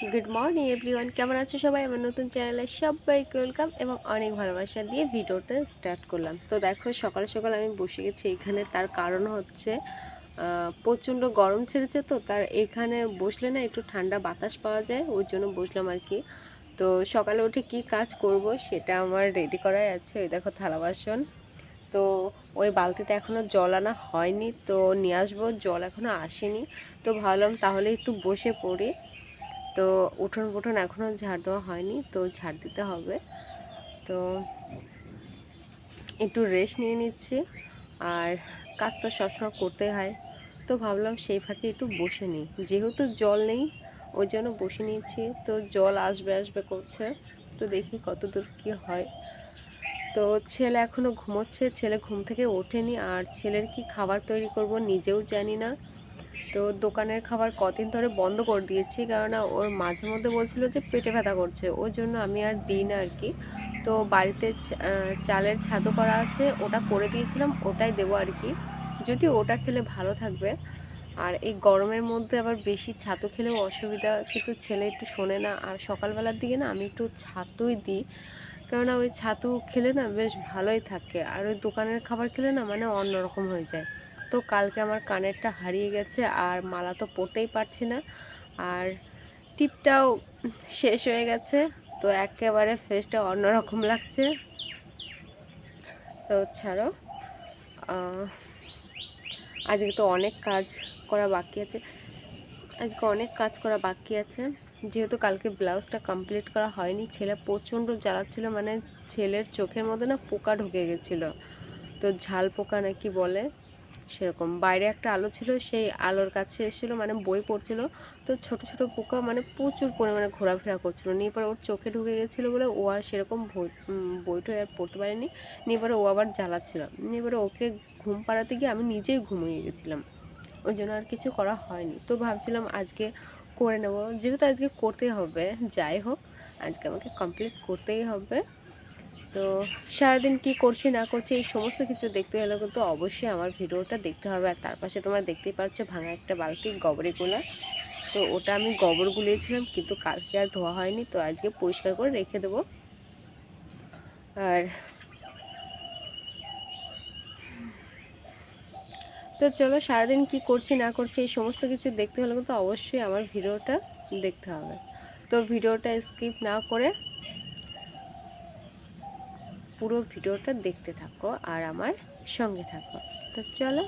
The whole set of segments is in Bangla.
গুড মর্নিং এভরিওয়ান কেমন আছো সবাই? আমার নতুন চ্যানেলে সবাইকে ওয়েলকাম এবং অনেক ভালোবাসা দিয়ে ভিডিওটা স্টার্ট করলাম। তো দেখো, সকাল সকাল আমি বসে গেছি। এখানে তার কারণ হচ্ছে প্রচণ্ড গরম ছেড়েছে তো, তার এখানে বসলে না একটু ঠান্ডা বাতাস পাওয়া যায়, ওই জন্য বসলাম আর কি। তো সকালে উঠে কি কাজ করব সেটা আমার রেডি করাই আছে। ওই দেখো, থালা বাসন। তো ওই বালতিতে এখনও জল আনা হয়নি, তো নিয়ে আসব। জল এখনও আসেনি। তো ভাবলাম তাহলে একটু বসে পড়ি। তো উঠোন পুঠোন এখনও ঝাড় দেওয়া হয়নি, তো ঝাড় দিতে হবে। তো একটু রেস্ট নিয়ে নিচ্ছি। আর কাজ তো সবসময় করতে হয়। তো ভাবলাম সেই ফাঁকে একটু বসে নিই। যেহেতু জল নেই, ওই জন্য বসে নিয়েছি। তো জল আসবে আসবে করছে। তো দেখি কত দূর কী হয়। তো ছেলে এখনও ঘুমোচ্ছে। ছেলে ঘুম থেকে ওঠেনি। আর ছেলের কি খাবার তৈরি করব নিজেও জানি না। তো দোকানের খাবার কদিন ধরে বন্ধ করে দিয়েছি, কেননা ওর মাঝে মধ্যে বলছিল যে পেটে ব্যথা করছে। ওই জন্য আমি আর দিই না আর কি। তো বাড়িতে চালের ছাদও করা আছে, ওটা করে দিয়েছিলাম, ওটাই দেবো আর কি। যদি ওটা খেলে ভালো থাকবে, আর এই গরমের মধ্যে আবার বেশি ছাতু খেলেও অসুবিধা, কিন্তু ছেলে একটু শোনে না, আর সকালবেলার দিকে না আমি একটু ছাতুই দিই। কেননা ওই ছাতু খেলে না বেশ ভালোই থাকে, আর ওই দোকানের খাবার খেলে না মানে অন্যরকম হয়ে যায়। তো কালকে আমার কানেরটা হারিয়ে গেছে আর মালা তো পরতেই পারছি না। আর টিপটাও শেষ হয়ে গেছে, তো একেবারে ফেসটা অন্যরকম লাগছে। তো ছাড়ো আজকে তো অনেক কাজ করা বাকি আছে। আজকে অনেক কাজ করা বাকি আছে। যেহেতু কালকে ব্লাউজটা কমপ্লিট করা হয়নি, ছেলে প্রচণ্ড জ্বালাচ্ছিল মানে ছেলের চোখের মধ্যে না পোকা ঢুকে গেছিল। তো ঝাল পোকা নাকি বলে? সেরকম। বাইরে একটা আলো ছিল সেই আলোর কাছে এসেছিল মানে বই পড়ছিল। তো ছোট ছোট পোকা মানে প্রচুর পরিমাণে ঘোরাফেরা করছিল। নিয়ে পরে ওর চোখে ঢুকে গেছিল বলে ও আর সেরকম বই উম, বইটই আর পড়তে পারেনি। নিয়ে পরে ও আবার জ্বালাচ্ছিল। নিয়ে পরে ওকে ঘুম পাড়াতে গিয়ে আমি নিজেই ঘুমিয়ে গেছিলাম। ওই জন্য আর কিছু করা হয়নি। তো ভাবছিলাম আজকে করে নেব। যেহেতু আজকে করতেই হবে যাই হোক আজকে আমাকে কমপ্লিট করতেই হবে। তো সারাদিন কি করছি, না করছি, এই সমস্ত কিছু দেখতে হলে কিন্তু অবশ্যই আমার ভিডিওটা দেখতে হবে। আর তার পাশে তোমরা দেখতেই পাচ্ছ ভাঙা একটা বালতি গোবরে গোলা তো ওটা আমি গোবর গুলিয়েছিলাম, কিন্তু কালকে আর ধোয়া হয়নি, তো আজকে পরিষ্কার করে রেখে দেবো। আর তো চলো সারাদিন কি করছি, না করছি, এই সমস্ত কিছু দেখতে হলে কিন্তু অবশ্যই আমার ভিডিওটা দেখতে হবে। তো ভিডিওটা স্কিপ না করে পুরো ভিডিওটা দেখতে থাকো আর আমার সঙ্গে থাকো। তো চলো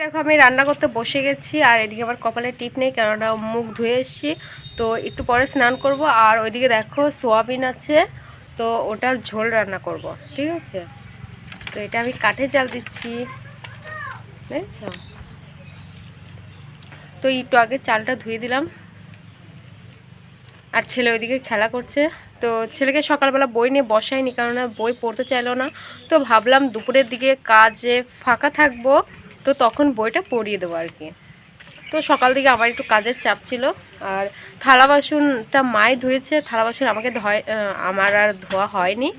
দেখো, আমি রান্না করতে বসে গেছি, আর এদিকে আবার কপালে টিপ নেই, কেননা মুখ ধুয়ে এসেছি। তো একটু পরে স্নান করব, আর ওইদিকে দেখো সোয়াবিন আছে, তো ওটার ঝোল রান্না করব, ঠিক আছে? তো এটা আমি কাঠে জাল দিচ্ছি বুঝছ তো একটু আগে চালটা ধুয়ে দিলাম, আর ছেলে ওইদিকে খেলা করছে। তো ছেলেকে সকালবেলা বই নিয়ে বসায়নি কেননা বই পড়তে চাইলো না। তো ভাবলাম দুপুরের দিকে কাজে ফাঁকা থাকব তো তখন বইটা পড়িয়ে দেবো আর কি। তো সকাল দিকে আমার একটু কাজের চাপ ছিল। আর থালা বাসনটা মাই ধুয়েছে, থালা বাসন আমাকে ধয় আমার আর ধোয়া হয়নি।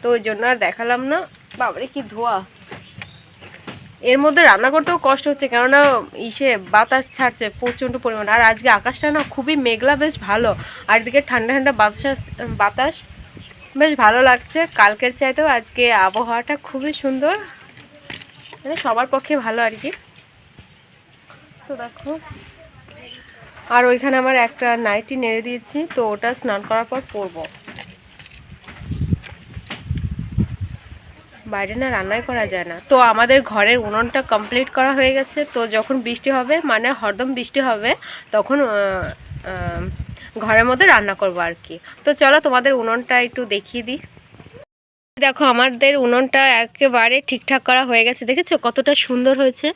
তো ওই জন্য আর দেখালাম না। বাবারে কি ধোয়া। এর মধ্যে রান্না করতেও কষ্ট হচ্ছে, কেননা ইসে বাতাস ছাড়ছে প্রচণ্ড পরিমাণে। আর আজকে আকাশটা না খুবই মেঘলা, বেশ ভালো। আর এদিকে ঠান্ডা ঠান্ডা বাতাস বাতাস, বেশ ভালো লাগছে। কালকের চাইতেও আজকে আবহাওয়াটা খুবই সুন্দর। মানে সবার পক্ষে ভালো আর কি। তো দেখো। আর ওইখানে আমার একটা নাইটি নেড়ে দিয়েছি, তো ওটা স্নান করার পর পরবো। বাইরে না রান্নাই করা যায় না। তো আমাদের ঘরের উনুনটা কমপ্লিট করা হয়ে গেছে, তো যখন বৃষ্টি হবে মানে হরদম বৃষ্টি হবে, তখন ঘরের মধ্যে রান্না করব আর কি। তো চলো তোমাদের উনুনটা একটু দেখিয়ে দিই। দেখো, আমাদের উনুনটা একেবারে ঠিকঠাক করা হয়ে গেছে। দেখেছ কতটা সুন্দর হয়েছে?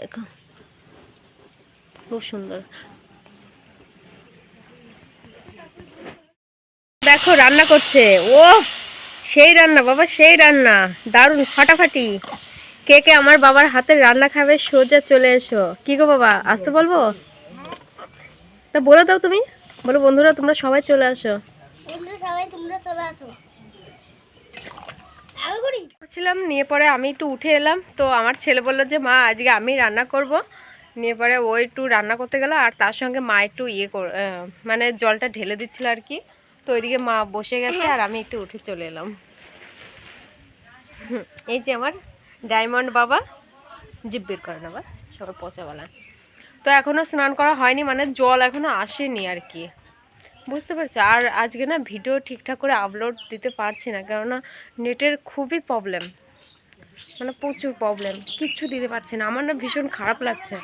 দেখো, খুব সুন্দর। দেখো, রান্না করছে। ও সেই রান্না, বাবা, সেই রান্না। দারুণ, ফাটাফাটি। কে কে আমার বাবার হাতের রান্না খাবে, সোজা চলে এসো। কি গো বাবা, আসতে বলব? তা বলে দাও তুমি। বলো বন্ধুরা, তোমরা সবাই চলে আসো। সবাই, তোমরা চলে আসো। ছিলাম নিয়ে পরে আমি একটু উঠে এলাম, তো আমার ছেলে বলল যে, মা, আজকে আমি রান্না করব। নিয়ে পরে ও একটু রান্না করতে গেল, আর তার সঙ্গে মা একটু ইয়ে মানে জলটা ঢেলে দিচ্ছিল আর কি। তো ওইদিকে মা বসে গেছে, আর আমি একটু উঠে চলে এলাম। এই যে আমার ডায়মন্ড বাবা জিপ বের করে নেবা সবাই পচাওয়ালা তো এখনও স্নান করা হয়নি মানে জল এখনও আসেনি আর কি। বুঝতে পারছ? আর আজকে না ভিডিও ঠিকঠাক করে আপলোড দিতে পারছি না, কেননা নেটের খুবই প্রবলেম মানে প্রচুর প্রবলেম কিচ্ছু দিতে পারছি না। আমার না ভীষণ খারাপ লাগছে।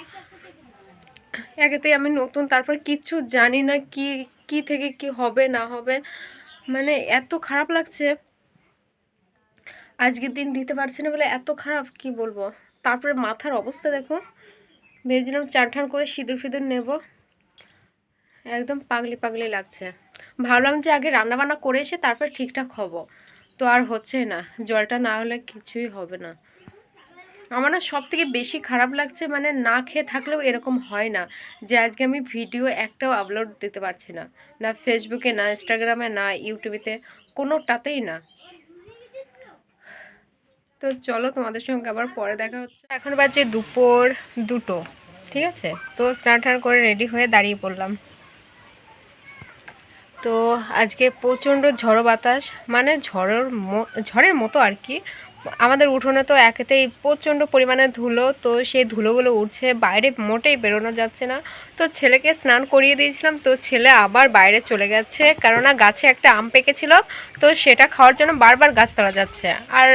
একেতেই আমি নতুন, তারপর কিচ্ছু জানি না কি কি থেকে কি হবে, না হবে। মানে এত খারাপ লাগছে। আজকের দিন দিতে পারছি না বলে এত খারাপ, কি বলব? তারপরে মাথার অবস্থা দেখো। ভেবেছিলাম চান ঠান করে সিঁদুর ফিঁদুর নেব। একদম পাগলি পাগলি লাগছে। ভাবলাম যে আগে রান্নাবান্না করে এসে তারপর ঠিকঠাক হব। তো আর হচ্ছে না, জলটা না হলে কিছুই হবে না। আমার না সব থেকে বেশি খারাপ লাগছে মানে না খেয়ে থাকলেও এরকম হয় না যে আজকে আমি ভিডিও একটাও আপলোড দিতে পারছি না। না ফেসবুকে না ইনস্টাগ্রামে না ইউটিউবেতে কোনোটাতেই না। তো চলো তোমাদের সঙ্গে আবার পরে দেখা হচ্ছে। এখন বাজে দুপুর দুটো, ঠিক আছে? তো স্নান করে রেডি হয়ে দাঁড়িয়ে পড়লাম। তো আজকে প্রচণ্ড ঝড়ো বাতাস মানে ঝড়ের ঝড়ের মতো আর কি। আমাদের উঠোনে তো একেতেই প্রচণ্ড পরিমাণে ধুলো, তো সেই ধুলোগুলো উঠছে বাইরে মোটেই বেরোনো যাচ্ছে না। তো ছেলেকে স্নান করিয়ে দিয়েছিলাম, তো ছেলে আবার বাইরে চলে গেছে, কেননা গাছে একটা আম পেকেছিল, তো সেটা খাওয়ার জন্য বারবার গাছ তোলা যাচ্ছে। আর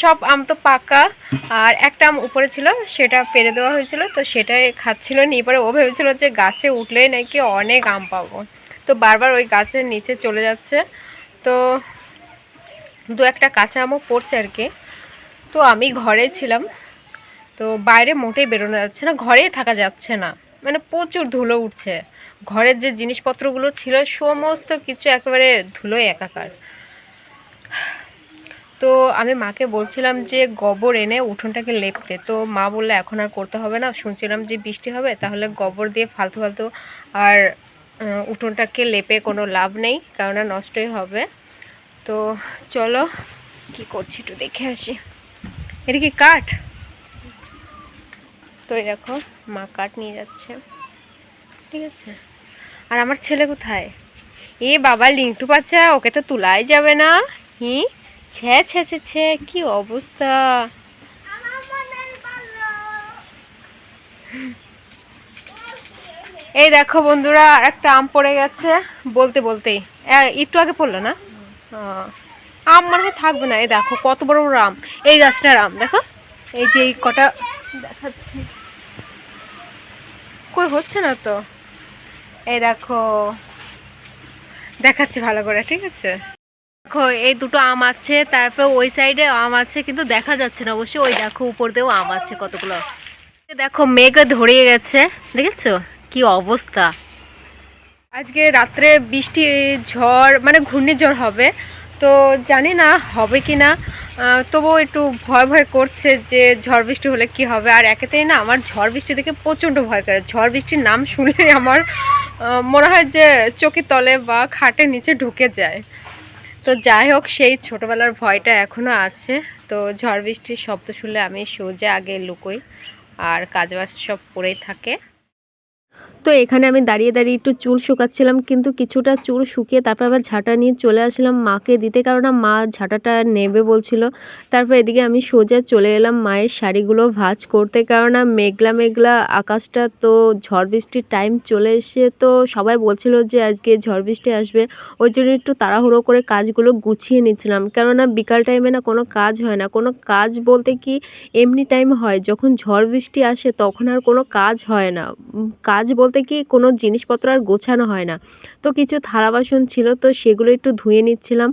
সব আম তো পাকা, আর একটা আম উপরে ছিল, সেটা পেরে দেওয়া হয়েছিল, তো সেটাই খাচ্ছিল নিয়ে পরে ও ভেবেছিল যে গাছে উঠলেই নাকি অনেক আম পাবো। তো বারবার ওই গাছের নিচে চলে যাচ্ছে। তো দু একটা কাঁচা আমও পড়ছে আর কি। তো আমি ঘরে ছিলাম। তো বাইরে মোটেই বেরোনো যাচ্ছে না, ঘরেই থাকা যাচ্ছে না। মানে প্রচুর ধুলো উঠছে। ঘরের যে জিনিসপত্রগুলো ছিল, সমস্ত কিছু একেবারে ধুলোয় একাকার। তো আমি মাকে বলছিলাম যে গোবর এনে উঠোনটাকে লেপতে। তো মা বললে, এখন আর করতে হবে না। শুনছিলাম যে বৃষ্টি হবে, তাহলে গোবর দিয়ে ফালতু ফালতু আর উঠোনটাকে লেপে কোনো লাভ নেই কেননা নষ্টই হবে। তো চলো কি করছি একটু দেখে আসি। এটা কি কাঠ? তো এই দেখো মা কাঠ নিয়ে যাচ্ছে। ঠিক আছে? আর আমার ছেলে কোথায়? এ বাবা লিংটু বাচ্চা ওকে তো তোলাই যাবে না। হি? ছে ছে ছে ছে কি অবস্থা? এই দেখো বন্ধুরা একটা আম পড়ে গেছে, বলতে বলতেই। একটু আগে পড়ল না? আম মনে হয় থাকবে না। এই দেখো, কত বড় বড় আম। এই গাছটার আম, দেখো। এই যে এই কটা দেখাচ্ছি। কই, হচ্ছে না তো? এই দেখো, দেখাচ্ছি ভালো করে, ঠিক আছে? দেখো, এই দুটো আম আছে, তারপর ওই সাইডে আম আছে, কিন্তু দেখা যাচ্ছে না অবশ্যই। ওই দেখো, উপর দিয়েও আম আছে কতগুলো। দেখো, মেঘে ধরিয়ে গেছে, দেখেছ? কি অবস্থা? আজকে রাত্রে বৃষ্টি, ঝড় মানে ঘূর্ণিঝড় হবে। তো জানি না হবে কি না। তবুও একটু ভয় ভয় করছে যে ঝড় বৃষ্টি হলে কি হবে। আর একেতেই না আমার ঝড় বৃষ্টি দেখে প্রচণ্ড ভয় করে। ঝড় বৃষ্টির নাম শুনলে আমার মনে হয় যে চোখের তলে বা খাটের নিচে ঢুকে যায়। তো যাই হোক, সেই ছোটোবেলার ভয়টা এখনও আছে। তো ঝড় বৃষ্টির শব্দ শুনলে আমি সোজা আগে লুকোই। আর কাজবাজ সব পড়েই থাকে। তো এখানে আমি দাঁড়িয়ে দাঁড়িয়ে একটু চুল শুকাচ্ছিলাম, কিন্তু কিছুটা চুল শুকিয়ে তারপর আবার ঝাঁটা নিয়ে চলে আসলাম মাকে দিতে কারণ মা ঝাঁটাটা নেবে বলছিল। তারপর এদিকে আমি সোজা চলে এলাম মায়ের শাড়িগুলো ভাঁজ করতে কারণ মেঘলা মেঘলা আকাশটা তো ঝড় বৃষ্টির টাইম চলে এসে তো সবাই বলছিল যে আজকে ঝড় বৃষ্টি আসবে। ওই জন্য একটু তাড়াহুড়ো করে কাজগুলো গুছিয়ে নিচ্ছিলাম, কেননা বিকাল টাইমে না কোনো কাজ হয় না। কোনো কাজ বলতে কি এমনি টাইম হয়, যখন ঝড় বৃষ্টি আসে তখন আর কোনো কাজ হয় না। কাজ বলতে কি কোনো জিনিসপত্র আর গোছানো হয় না। তো কিছু থালা বাসন ছিল, তো সেগুলো একটু ধুয়ে নিচ্ছিলাম।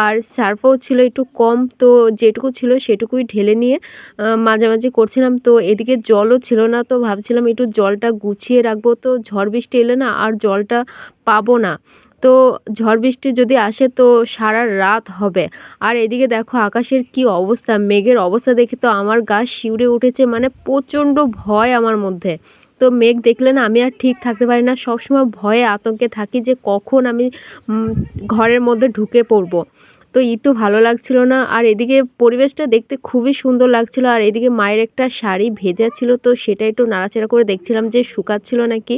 আর সার্ফও ছিল একটু কম, তো যেটুকু ছিল সেটুকুই ঢেলে নিয়ে মাঝামাঝি করছিলাম। তো এদিকে জলও ছিল না, তো ভাবছিলাম একটু জলটা গুছিয়ে রাখব। তো ঝড় বৃষ্টি এলে না আর জলটা পাবো না। তো ঝড় বৃষ্টি যদি আসে তো সারা রাত হবে। আর এদিকে দেখো আকাশের কি অবস্থা, মেঘের অবস্থা দেখে তো আমার গা শিউরে উঠেছে মানে প্রচণ্ড ভয় আমার মধ্যে। তো মেঘ দেখলে না আমি আর ঠিক থাকতে পারি না। সবসময় ভয়ে আতঙ্কে থাকি যে কখন আমি ঘরের মধ্যে ঢুকে পড়ব। তো একটু ভালো লাগছিল না। আর এদিকে পরিবেশটা দেখতে খুবই সুন্দর লাগছিল। আর এদিকে মায়ের একটা শাড়ি ভেজা ছিল, তো সেটা একটু নাড়াচাড়া করে দেখছিলাম যে শুকাচ্ছিল নাকি।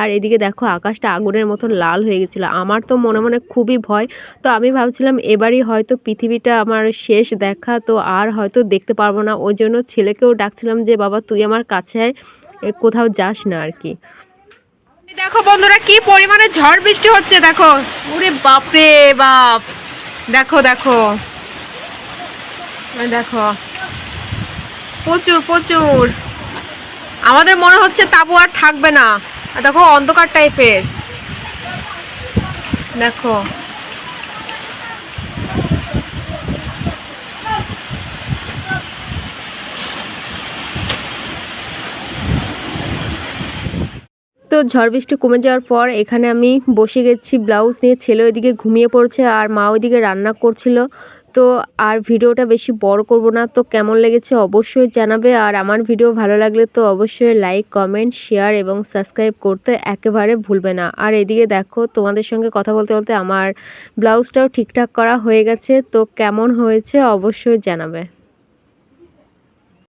আর এদিকে দেখো আকাশটা আগুনের মতন লাল হয়ে গেছিল। আমার তো মনে মনে খুবই ভয়। তো আমি ভাবছিলাম এবারই হয়তো পৃথিবীটা আমার শেষ দেখা, তো আর হয়তো দেখতে পারব না। ওই জন্য ছেলেকেও ডাকছিলাম যে, বাবা, তুই আমার কাছে আয়। কোথাও যাস না আর কি। দেখো বন্ধুরা, কি পরিমাণে ঝড় বৃষ্টি হচ্ছে, দেখো। ওরে বাপরে, বাপ। দেখো দেখো। দেখো। প্রচুর প্রচুর। আমাদের মনে হচ্ছে তাবু আর থাকবে না। দেখো, অন্ধকার টাইপের দেখো। তো ঝড় বৃষ্টি কমে যাওয়ার পর এখানে আমি বসে গেছি ব্লাউজ নিয়ে, ছেলে ওইদিকে ঘুমিয়ে পড়ছে আর মা ওইদিকে রান্না করছিল। তো আর ভিডিওটা বেশি বড় করব না, তো কেমন লেগেছে অবশ্যই জানাবে। আর আমার ভিডিও ভালো লাগলে তো অবশ্যই লাইক কমেন্ট শেয়ার এবং সাবস্ক্রাইব করতে একেবারে ভুলবে না। আর এদিকে দেখো, তোমাদের সঙ্গে কথা বলতে বলতে আমার ব্লাউজটাও ঠিকঠাক করা হয়ে গেছে, তো কেমন হয়েছে অবশ্যই জানাবে।